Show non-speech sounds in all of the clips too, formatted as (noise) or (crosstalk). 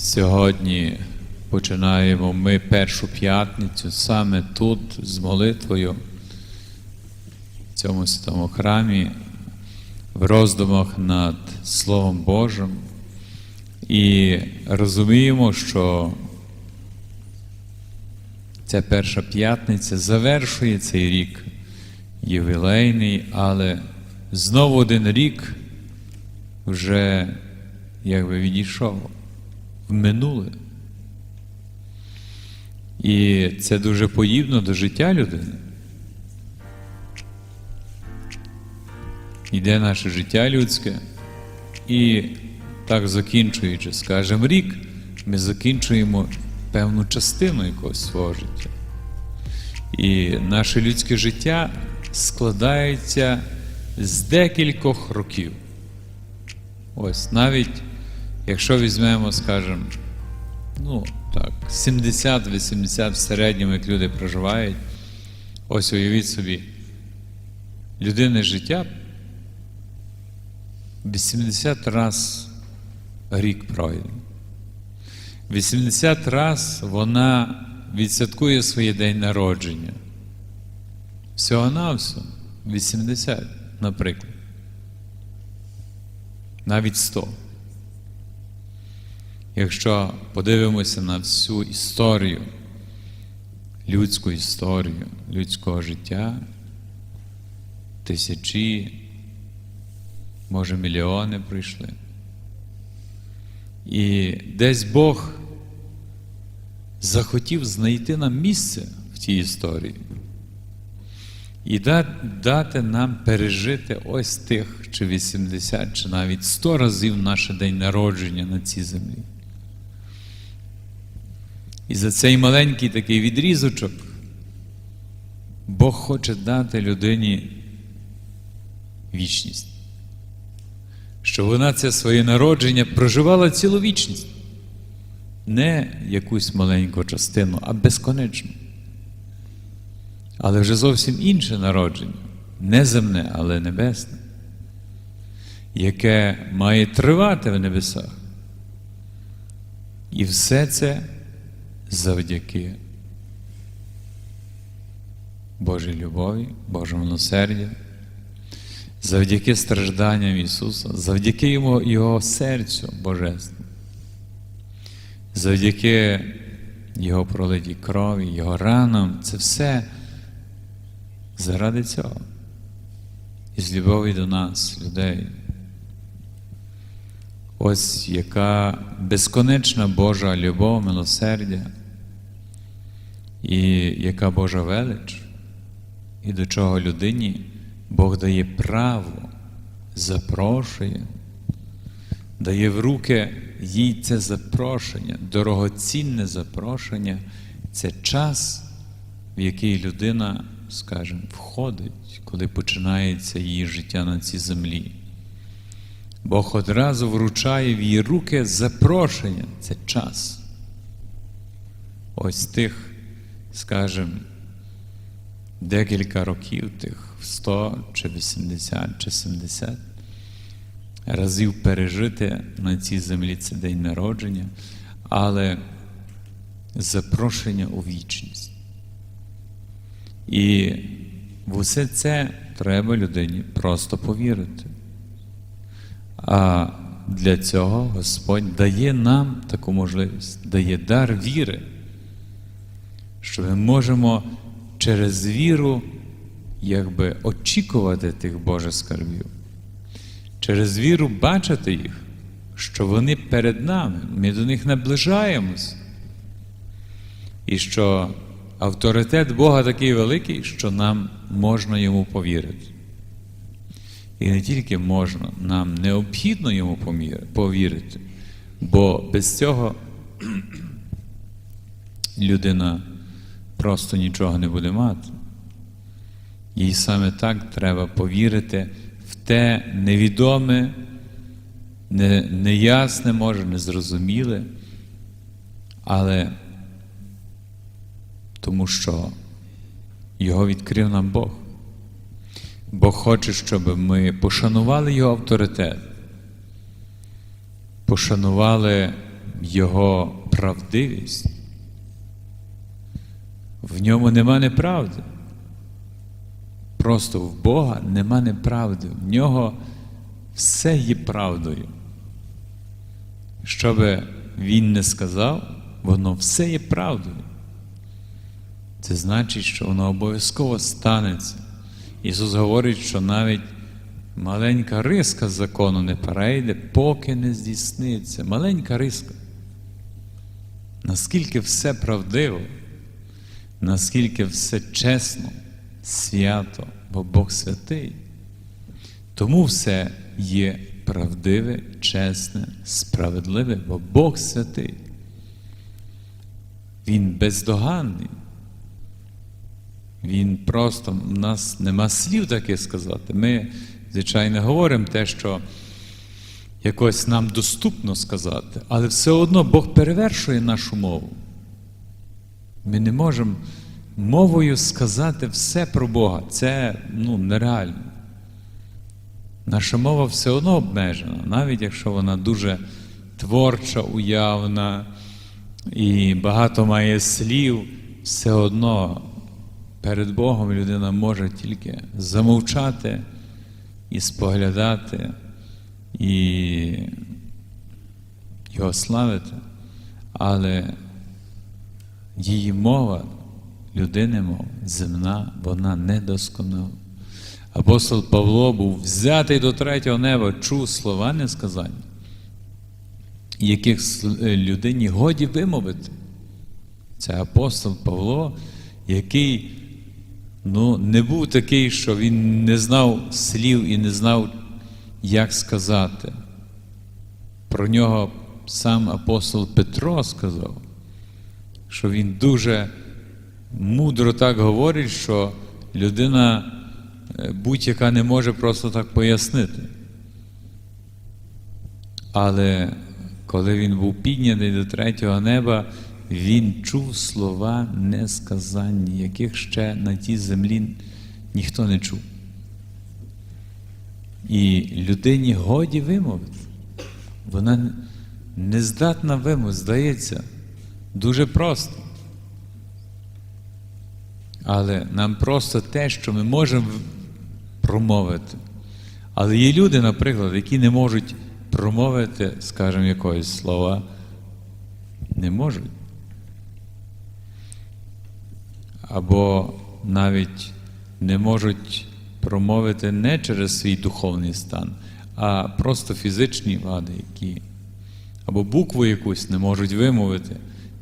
Сьогодні починаємо ми першу п'ятницю саме тут з молитвою в цьому святому храмі, в роздумах над Словом Божим. І розуміємо, що ця перша п'ятниця завершує цей рік ювілейний, але знову один рік вже якби відійшов в минуле. І це дуже подібно до життя людини. Йде наше життя людське, і так закінчуючи, скажімо, рік, ми закінчуємо певну частину якогось свого життя. І наше людське життя складається з декількох років. Ось навіть якщо візьмемо, скажімо, ну так, 70-80 в середньому, як люди проживають, ось уявіть собі, людини життя 80 раз рік пройде. 80 раз вона відсвяткує своє день народження. Всього на все 80, наприклад. Навіть 100. Якщо подивимося на всю історію, людську історію, людського життя, тисячі, може мільйони прийшли. І десь Бог захотів знайти нам місце в тій історії і дати нам пережити ось тих чи 80, чи навіть 100 разів наше день народження на цій землі. І за цей маленький такий відрізочок Бог хоче дати людині вічність, щоб вона це своє народження проживала цілу вічність. Не якусь маленьку частину, а безконечну. Але вже зовсім інше народження, не земне, але небесне, яке має тривати в небесах. І все це завдяки Божій любові, Божому милосердю, завдяки стражданням Ісуса, завдяки Його, Його серцю Божественному, завдяки Його пролитій крові, Його ранам, це все заради цього. І з любові до нас, людей. Ось яка безконечна Божа любов, милосердя, і яка Божа велич, і до чого людині Бог дає право, запрошує, дає в руки їй це запрошення, дорогоцінне запрошення, це час, в який людина, скажімо, входить, коли починається її життя на цій землі. Бог одразу вручає в її руки запрошення, це час. Ось тих, скажімо, декілька років, тих 100 чи 80 чи 70 разів пережити на цій землі це день народження, але запрошення у вічність. І в усе це треба людині просто повірити. А для цього Господь дає нам таку можливість, дає дар віри, що ми можемо через віру якби очікувати тих Божих скарбів, через віру бачити їх, що вони перед нами, ми до них наближаємось. І що авторитет Бога такий великий, що нам можна йому повірити. І не тільки можна, нам необхідно йому повірити, бо без цього (clears throat) людина просто нічого не буде мати. Їй саме так треба повірити в те невідоме, не, неясне, може, незрозуміле, але тому що його відкрив нам Бог. Бог хоче, щоб ми пошанували Його авторитет, пошанували Його правдивість. В ньому нема неправди. Просто в Бога нема неправди. В нього все є правдою. Що би він не сказав, воно все є правдою. Це значить, що воно обов'язково станеться. Ісус говорить, що навіть маленька риска закону не перейде, поки не здійсниться. Маленька риска. Наскільки все правдиво, наскільки все чесно, свято, бо Бог святий. Тому все є правдиве, чесне, справедливе, бо Бог святий. Він бездоганний. Він просто в нас нема слів таке сказати. Ми, звичайно, говоримо те, що якось нам доступно сказати, але все одно Бог перевершує нашу мову. Ми не можемо мовою сказати все про Бога. Це ну, нереально. Наша мова все одно обмежена, навіть якщо вона дуже творча, уявна і багато має слів, все одно перед Богом людина може тільки замовчати і споглядати, і його славити, але її мова, людини мова, земна, вона недосконала. Апостол Павло був взятий до третього неба, чув слова несказання, яких людині годі вимовити. Це апостол Павло, який ну, не був такий, що він не знав слів і не знав, як сказати. Про нього сам апостол Петро сказав, що він дуже мудро так говорить, що людина будь-яка не може просто так пояснити. Але коли він був піднятий до третього неба, він чув слова несказанні, яких ще на тій землі ніхто не чув. І людині годі вимовити. Вона не здатна вимовити, здається, дуже просто. Але нам просто те, що ми можемо промовити. Але є люди, наприклад, які не можуть промовити, скажімо, якогось слова, не можуть. Або навіть не можуть промовити не через свій духовний стан, а просто фізичні вади, які або букву якусь не можуть вимовити.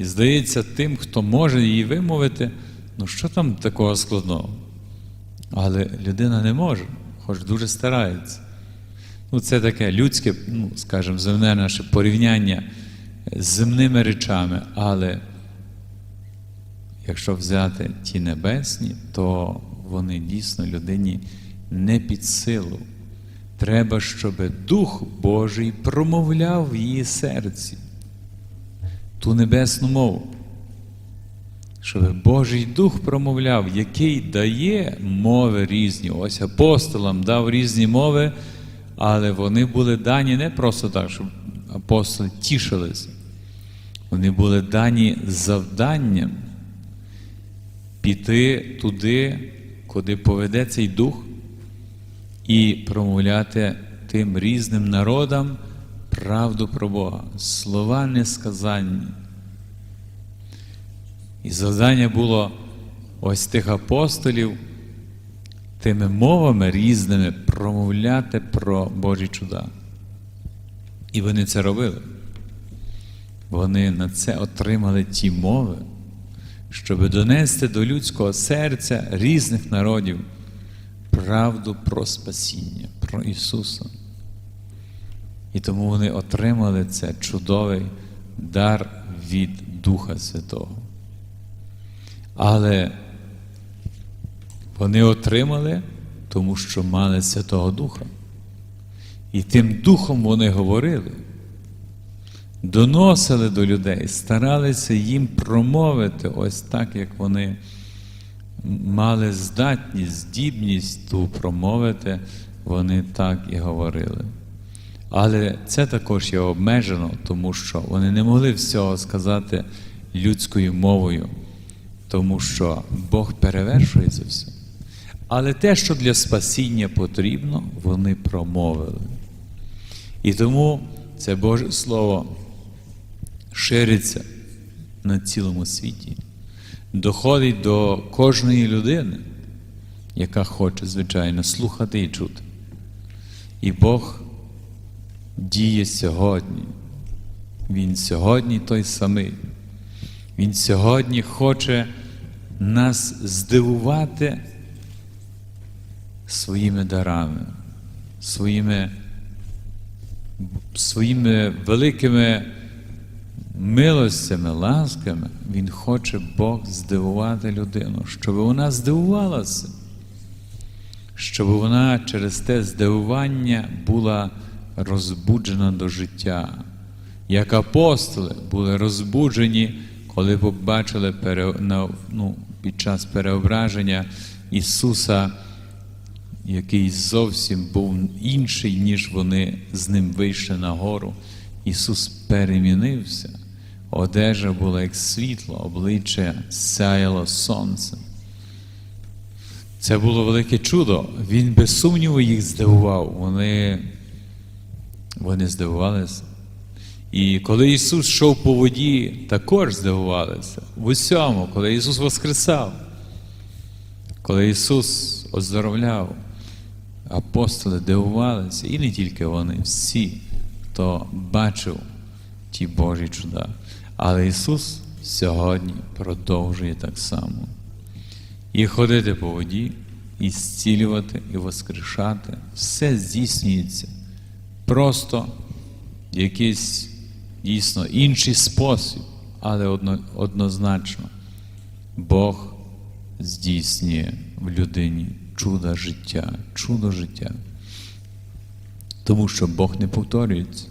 І здається, тим, хто може її вимовити, ну що там такого складного? Але людина не може, хоч дуже старається. Ну, Це таке людське, ну, скажімо, земне наше порівняння з земними речами, але якщо взяти ті небесні, то вони дійсно людині не під силу. Треба, щоб Дух Божий промовляв в її серці ту небесну мову. Щоб Божий Дух промовляв, який дає мови різні. Ось апостолам дав різні мови, але вони були дані не просто так, щоб апостоли тішилися. Вони були дані завданням піти туди, куди поведе цей дух, і промовляти тим різним народам правду про Бога, слова несказанні. І завдання було ось тих апостолів тими мовами різними промовляти про Божі чуда. І вони це робили. Вони на це отримали ті мови, щоб донести до людського серця різних народів правду про спасіння, про Ісуса. І тому вони отримали це чудовий дар від Духа Святого. Але вони отримали, тому що мали Святого Духа. І тим духом вони говорили, доносили до людей, старалися їм промовити ось так, як вони мали здатність, здібність ту промовити, вони так і говорили. Але це також є обмежено, тому що вони не могли всього сказати людською мовою, тому що Бог перевершує це все. Але те, що для спасіння потрібно, вони промовили. І тому це Боже Слово шириться на цілому світі, доходить до кожної людини, яка хоче, звичайно, слухати і чути. І Бог діє сьогодні. Він сьогодні той самий. Він сьогодні хоче нас здивувати своїми дарами, своїми, своїми великими милостями, ласками. Він хоче Бог здивувати людину, щоб вона здивувалася, щоб вона через те здивування була розбуджена до життя. Як апостоли були розбуджені, коли побачили ну, під час переображення Ісуса, який зовсім був інший, ніж вони з ним вийшли на гору. Ісус перемінився. Одежа була як світло, обличчя сяяло сонцем. Це було велике чудо. Він без сумніву їх здивував. Вони, вони здивувалися. І коли Ісус йшов по воді, також здивувалися. В усьому, коли Ісус воскресав, коли Ісус оздоровляв, апостоли дивувалися, і не тільки вони, всі, хто бачив ті Божі чуда. Але Ісус сьогодні продовжує так само. І ходити по воді, і зцілювати, і воскрешати. Все здійснюється. Просто якийсь дійсно інший спосіб, але одно, однозначно Бог здійснює в людині чудо життя, чудо життя. Тому що Бог не повторюється.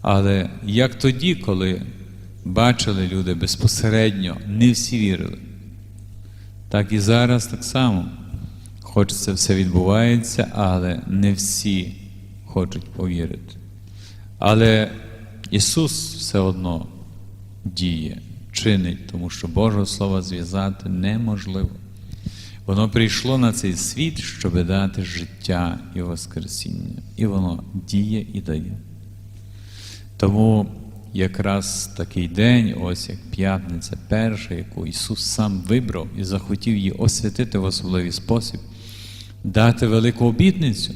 Але як тоді, коли бачили люди безпосередньо, не всі вірили, так і зараз так само. Хоч це все відбувається, але не всі хочуть повірити. Але Ісус все одно діє, чинить, тому що Божого Слова зв'язати неможливо. Воно прийшло на цей світ, щоб дати життя і Воскресіння. І воно діє і дає. Тому якраз такий день, ось як п'ятниця перша, яку Ісус сам вибрав і захотів її освятити в особливий спосіб, дати велику обітницю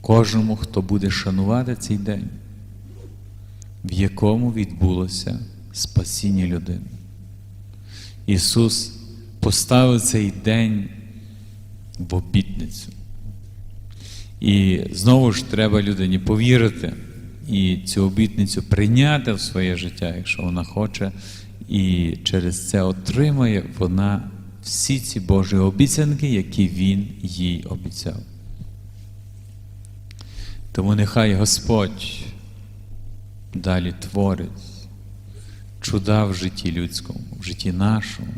кожному, хто буде шанувати цей день, в якому відбулося спасіння людини. Ісус поставив цей день в обітницю. І знову ж треба людині повірити і цю обітницю прийняти в своє життя, якщо вона хоче, і через це отримає вона всі ці Божі обіцянки, які Він їй обіцяв. Тому нехай Господь далі творить чуда в житті людському, в житті нашому,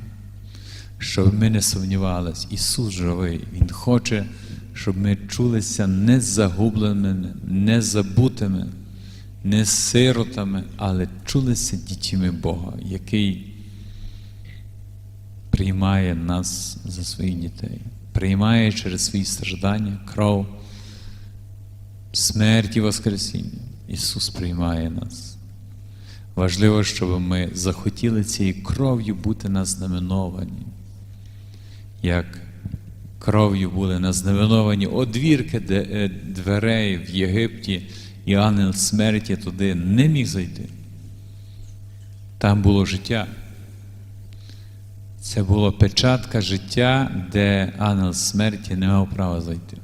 щоб ми не сумнівалися, Ісус живий, Він хоче, щоб ми чулися не загубленими, не забутими, не сиротами, але чулися дітьми Бога, який приймає нас за своїх дітей, приймає через свої страждання, кров, смерть і Воскресіння. Ісус приймає нас. Важливо, щоб ми захотіли цією кров'ю бути назнаменовані, як кров'ю були назнаменовані одвірки дверей в Єгипті, і ангел смерті туди не міг зайти. Там було життя. Це була печатка життя, де ангел смерті не мав права зайти.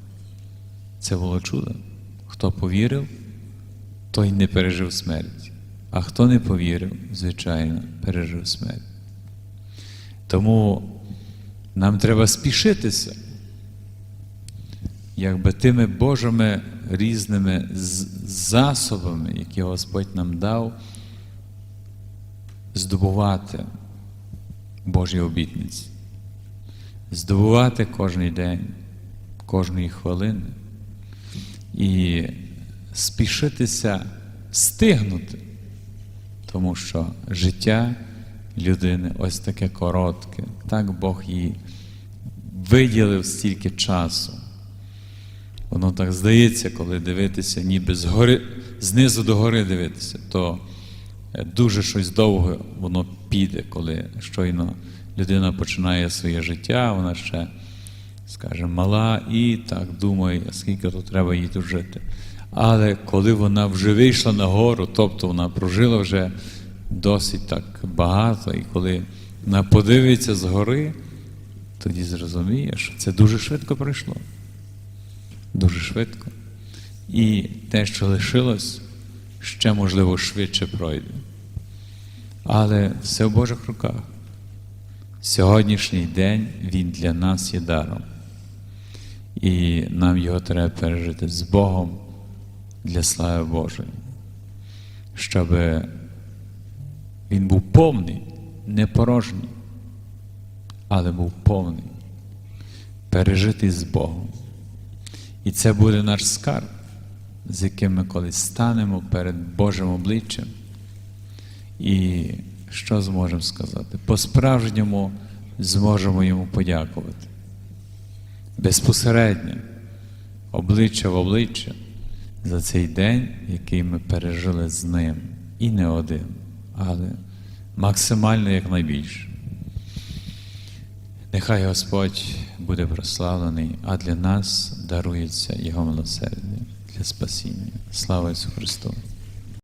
Це було чудо. Хто повірив, той не пережив смерть. А хто не повірив, звичайно, пережив смерть. Тому нам треба спішитися, якби тими Божими різними засобами, які Господь нам дав, здобувати Божі обітниці, здобувати кожний день, кожної хвилини. І спішитися стигнути, тому що життя людини ось таке коротке, так Бог їй виділив стільки часу. Воно так здається, коли дивитися, ніби згори, знизу до гори дивитися, то е, дуже щось довго воно піде, коли щойно людина починає своє життя, вона ще, скажімо, мала і так думає, скільки тут треба їй тут жити. Але коли вона вже вийшла на гору, тобто вона прожила вже досить так багато, і коли вона подивиться з гори, тоді зрозуміє, що це дуже швидко пройшло. Дуже швидко. І те, що лишилось, ще, можливо, швидше пройде. Але все в Божих руках. Сьогоднішній день він для нас є даром. І нам його треба пережити з Богом для слави Божої. Щоб він був повний, не порожній, але був повний, пережитий з Богом. І це буде наш скарб, з яким ми колись станемо перед Божим обличчям. І що зможемо сказати? По-справжньому зможемо йому подякувати. Безпосередньо, обличчя в обличчя за цей день, який ми пережили з ним. І не один, але максимально якнайбільше. Нехай Господь буде прославлений, а для нас дарується Його милосердя для спасіння. Слава Ісусу Христу!